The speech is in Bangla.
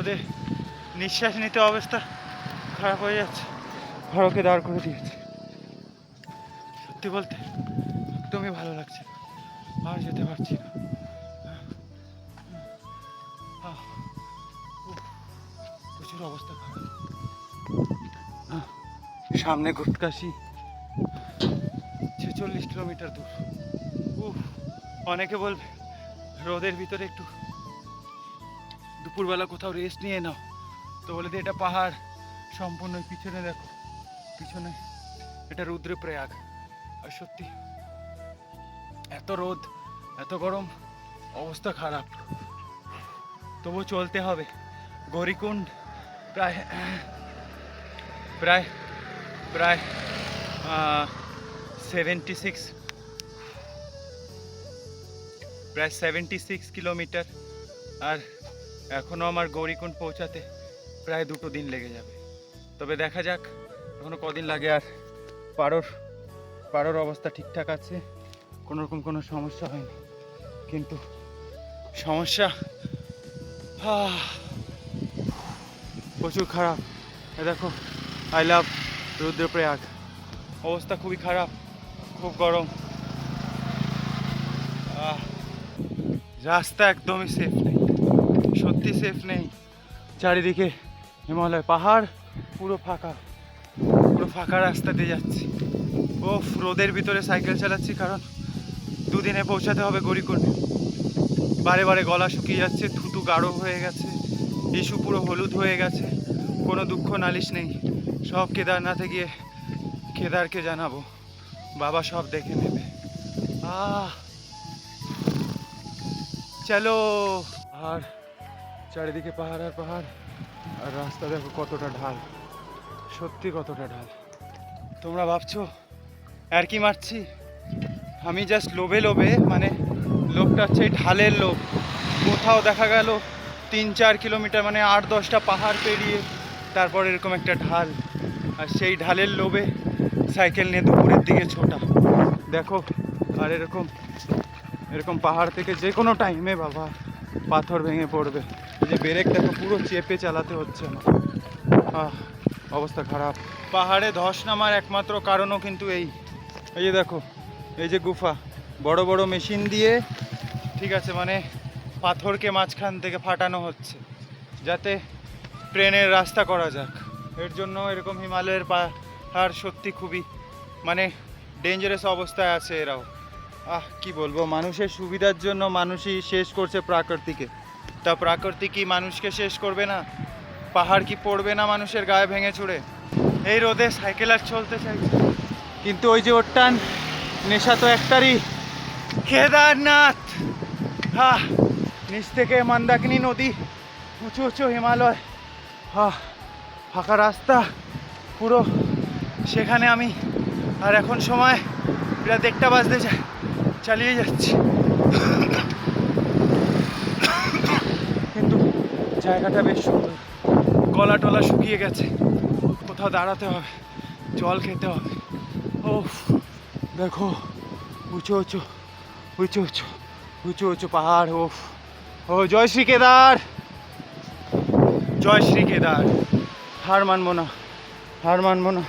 রোদে নিঃশ্বাস নিতে অবস্থা খারাপ হয়ে যাচ্ছে। ঘরকে দাঁড় করে দিয়েছে। সত্যি বলতে একদমই ভালো লাগছে। আর যেতে পারছি না। প্রচুর অবস্থা খারাপ। সামনে গুটকাশি ছেচল্লিশ কিলোমিটার দূর। উফ অনেকে বলবে রোদের ভিতরে একটু দুপুরবেলা কোথাও রেস্ট নিয়ে নাও। তো বলে এটা পাহাড়। সম্পূর্ণ পিছনে দেখো। পিছনে এটা রুদ্রপ্রয়াগ আর সত্যি, এত রোদ, এত গরম, অবস্থা খারাপ। তবু চলতে হবে। গৌরীকুণ্ড প্রায় প্রায় প্রায় সেভেন্টি সিক্স প্রায় সেভেন্টি সিক্স কিলোমিটার। আর এখনও আমার গৌরীকুণ্ড পৌঁছাতে প্রায় দুটো দিন লেগে যাবে। তবে দেখা যাক, এখনও কদিন লাগে আর পারোর পারোর অবস্থা ঠিকঠাক আছে? কোনো রকম কোনো সমস্যা হয়নি। কিন্তু সমস্যা প্রচুর খারাপ। দেখো আই লাভ রুদ্রপ্রয়াগ। অবস্থা খুবই খারাপ, খুব গরম। রাস্তা একদমই সেফ নেই। সত্যি সেফ নেই। চারিদিকে হিমালয় পাহাড়, পুরো ফাঁকা। পুরো ফাঁকা রাস্তা দিয়ে যাচ্ছি। ও রোদের ভিতরে সাইকেল চালাচ্ছি কারণ দুদিনে পৌঁছাতে হবে গরিকুণ্ড বারে বারে গলা শুকিয়ে যাচ্ছে, থুতু গাঢ় হয়ে গেছে ইস্যু পুরো হলুদ হয়ে গেছে, কোনো দুঃখ নালিশ নেই। সব কেদারনাথে গিয়ে কেদারকে জানাব। বাবা সব দেখে নেবে। আহ! চলো। আর চারিদিকে পাহাড় আর পাহাড়, আর রাস্তা দেখো কতটা ঢাল। সত্যি কতটা ঢাল। তোমরা ভাবছ, আর কি মারছি? আমি জাস্ট লোভে লোভে মানে লোভটা হচ্ছে ঢালের লোভ। কোথাও দেখা গেল তিন চার কিলোমিটার মানে আট দশটা পাহাড় পেরিয়ে তারপর এরকম একটা ঢাল। আর সেই ঢালের লোভে সাইকেল নিয়ে দুপুরের দিকে ছোটা। দেখো, আর এরকম এরকম পাহাড় থেকে যে কোনো টাইমে বাবা, পাথর ভেঙে পড়বে। যে ব্রেক দেখো পুরো চেপে চালাতে হচ্ছে না। অবস্থা খারাপ। পাহাড়ে ধস নামার একমাত্র কারণও কিন্তু এই। এই যে দেখো, এই যে গুফা। বড় বড় মেশিন দিয়ে, ঠিক আছে মানে পাথরকে মাঝখান থেকে ফাটানো হচ্ছে। যাতে ট্রেনের রাস্তা করা যাক। এর জন্য এরকম হিমালয়ের পাহাড় সত্যি খুবই মানে ডেঞ্জারাস অবস্থায় আছে এরাও। আহ, কি বলব? মানুষের সুবিধার জন্য মানুষই শেষ করছে প্রাকৃতিকে। তা প্রাকৃতিক কি মানুষকে শেষ করবে না? পাহাড় কি পড়বে না মানুষের গায়ে ভেঙে চুড়ে? এই রোদে সাইকেল আর চলতে চাইছে। কিন্তু ওই যে ওর টান নেশা তো একটারই। কেদারনাথ! হা, নিচ থেকে মন্দাকিনী নদী, উঁচু উঁচু হিমালয়। হা, ফাঁকা রাস্তা, পুরো। সেখানে আমি আর এখন সময় প্রায় দেড়টা বাজতে চালিয়ে যাচ্ছি। জায়গাটা বেশ সুন্দর। গলা টলা শুকিয়ে গেছে। কোথাও দাঁড়াতে হবে, জল খেতে হবে। ও দেখো, উঁচু উঁচু উঁচু উঁচু উঁচু উঁচু পাহাড় ও ও, জয় শ্রী কেদার! জয় শ্রী কেদার। হার মানবো না, হার মানবো না।